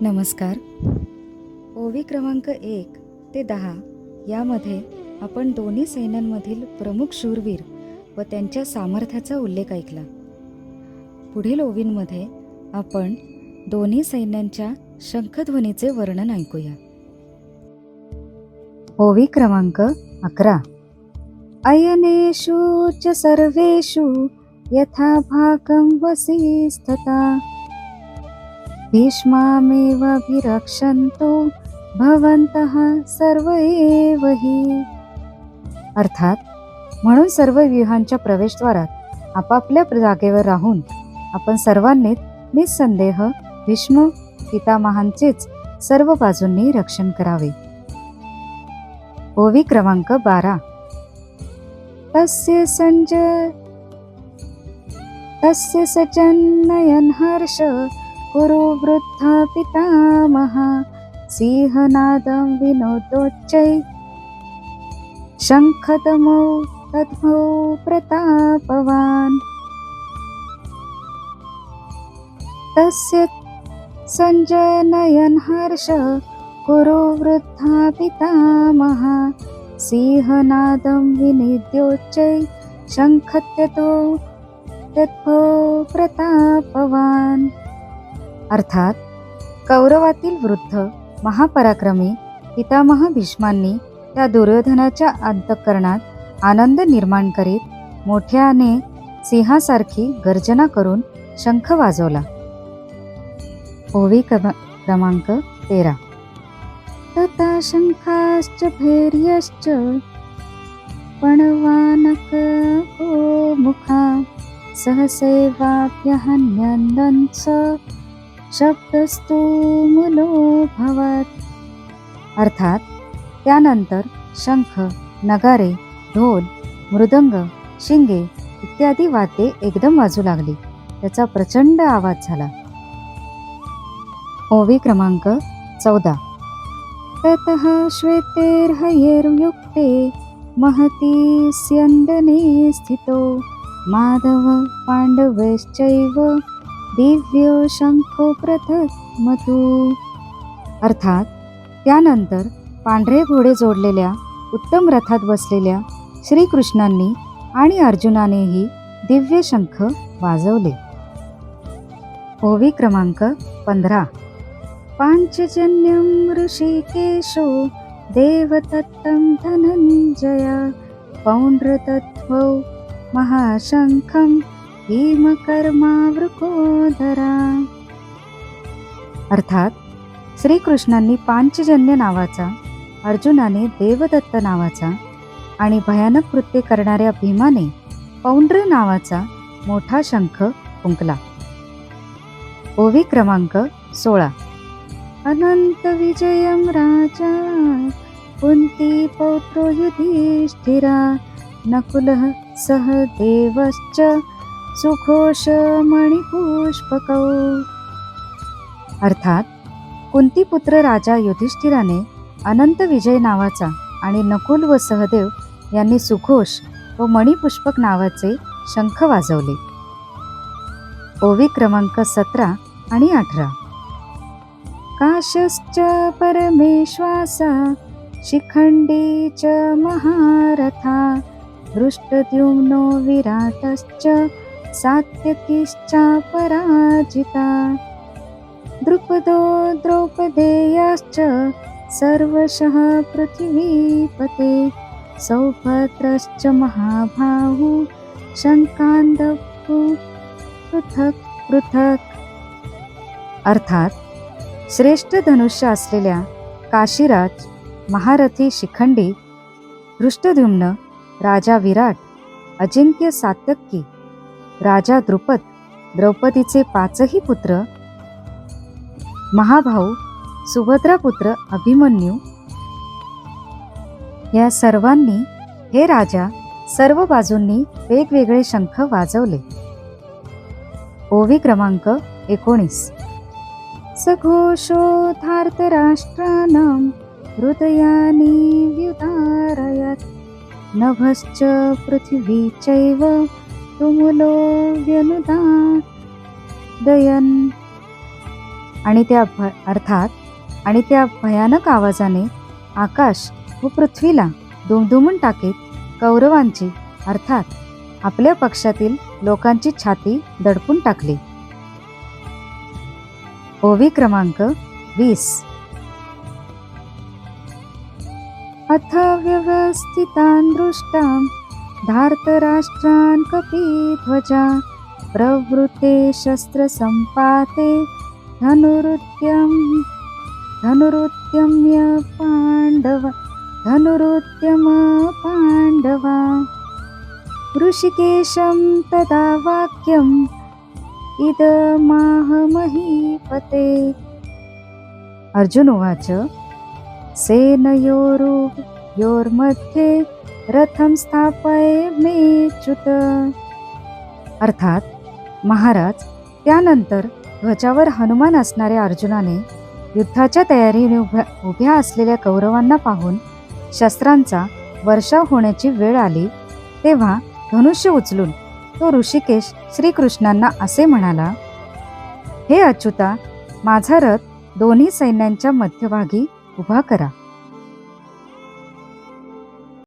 नमस्कार. ओवी क्रमांक एक ते दहा यामध्ये आपण दोन्ही सैन्यांमधील प्रमुख शूरवीर व त्यांच्या सामर्थ्याचा उल्लेख ऐकला. पुढील ओवींमध्ये आपण दोन्ही सैन्यांच्या शंखध्वनीचे वर्णन ऐकूया. ओवी क्रमांक अकरा. अयनेषु च सर्वेषु यथा भागं वसीस्तथा भवन्तः सर्व एव हि। अर्थात म्हणून सर्व व्यूहांच्या प्रवेशद्वारात आपापल्या जागेवर राहून आपण सर्वांनीच निसंदेह भीष्म पितामहांचेच सर्व बाजूंनी रक्षण करावे. ओवी क्रमांक बारा. तस्य संजय तस्य सजन्नयन हर्ष कुरु वृद्ध पितामहा सिंहनादं विनोदोच्चै। शङ्खदमौ तद्भौ प्रतापवान्। तस्य सञ्जनयन् हर्ष कुरु वृद्धा पितामहा सिंहनादं विनिद्योच्चै। शङ्खत्यतो तद्भो प्रतापवान्। अर्थात कौरवातील वृद्ध महापराक्रमी पितामह भीष्मांनी त्या दुर्योधनाच्या अंतःकरणात आनंद निर्माण करीत मोठ्याने सिंहासारखी गर्जना करून शंख वाजवला. ओवी क्रमांक तेरा. तथा शंखाश्च भैर्यश्च पणवानक मुखा सहसैवाभ्यहन्यन्नन् शब्दस्तु मुलो भवत अर्थात त्यानंतर शंख नगारे ढोल मृदंग शिंगे इत्यादी वाद्ये एकदम वाजू लागली. त्याचा प्रचंड आवाज झाला. ओवी क्रमांक चौदा. ततः श्वेतेर्हयेर्युक्ते महती स्यंदने स्थितो माधव पांडवेश्चैव दिव्य शंखो प्रथमतु अर्थात त्यानंतर पांढरे घोडे जोडलेल्या उत्तम रथात बसलेल्या श्रीकृष्णांनी आणि अर्जुनानेही दिव्य शंख वाजवले. ओवी क्रमांक पंधरा. पांचजन्यम ऋषिकेशो देवतत्तम धनंजया पौंड्रतत्व महाशंखम भीमकर्मावृकोदरा अर्थात श्रीकृष्णांनी पांचजन्य नावाचा अर्जुनाने देवदत्त नावाचा आणि भयानक कृत्य करणाऱ्या भीमाने पौंड्र नावाचा मोठा शंख फुंकला. ओवी क्रमांक सोळा. अनंत विजयम राजा कुंती पौत्रो युधिष्ठिरा नकुलः सह देवश्च सुखोष मणिपुष्पकौ. अर्थात कुंतीपुत्र राजा युधिष्ठिराने अनंत विजय नावाचा आणि नकुल व सहदेव यांनी सुखोष व मणिपुष्पक नावाचे शंख वाजवले. ओवी क्रमांक सतरा आणि अठरा. काशश्च परमेश्वासा शिखंडी च महारथा दृष्टद्युम्नो विराटश्च सात्यकीश्च पराजिता द्रुपदो द्रौपदेयाश्च सर्वशः पृथिवीपते। सौभद्रश्च महाबाहु शङ्कान्दपु पृथक् पृथक्। अर्थात श्रेष्ठ धनुष्य असलेल्या काशीराज महारथी शिखंडी दृष्टद्युम्न राजा विराट अजिंक्य सात्यक्की राजा द्रुपद द्रौपदीचे पाचही पुत्र महाभाऊ सुभद्रापुत्र अभिमन्यू या सर्वांनी हे राजा सर्व बाजूंनी वेगवेगळे शंख वाजवले. ओवी क्रमांक एकोणीस. सघोषोधार्तराष्ट्राणां हृदयानि व्युदारयत् नभश्च पृथिवी चैव तुमलो व्यनुदा दयन. आणि त्या भ अर्थात आणि त्या भयानक आवाजाने आकाश व पृथ्वीला दुमधुमून टाकीत कौरवांची अर्थात आपल्या पक्षातील लोकांची छाती दडपून टाकली. ओवी क्रमांक वीस. अथ व्यवस्थितान दृष्टा धार्तराष्ट्रान् कपीध्वजा प्रवृत्ते शस्त्रसम्पाते धनुरुद्यम धनुरुद्यम्य पाण्डव धनुरुद्यमा पाण्डवा। ऋषिकेशं तदा वाक्यम् इदमाहमहीपते। अर्जुन उवाच सेनयोरुयोर्मध्ये रथं स्थापय मेच्युत अर्थात महाराज त्यानंतर ध्वजावर हनुमान असणाऱ्या अर्जुनाने युद्धाच्या तयारीने उभ्या उभ्या असलेल्या कौरवांना पाहून शस्त्रांचा वर्षाव होण्याची वेळ आली. तेव्हा धनुष्य उचलून तो ऋषिकेश श्रीकृष्णांना असे म्हणाला हे अच्युता माझा रथ दोन्ही सैन्यांच्या मध्यभागी उभा करा.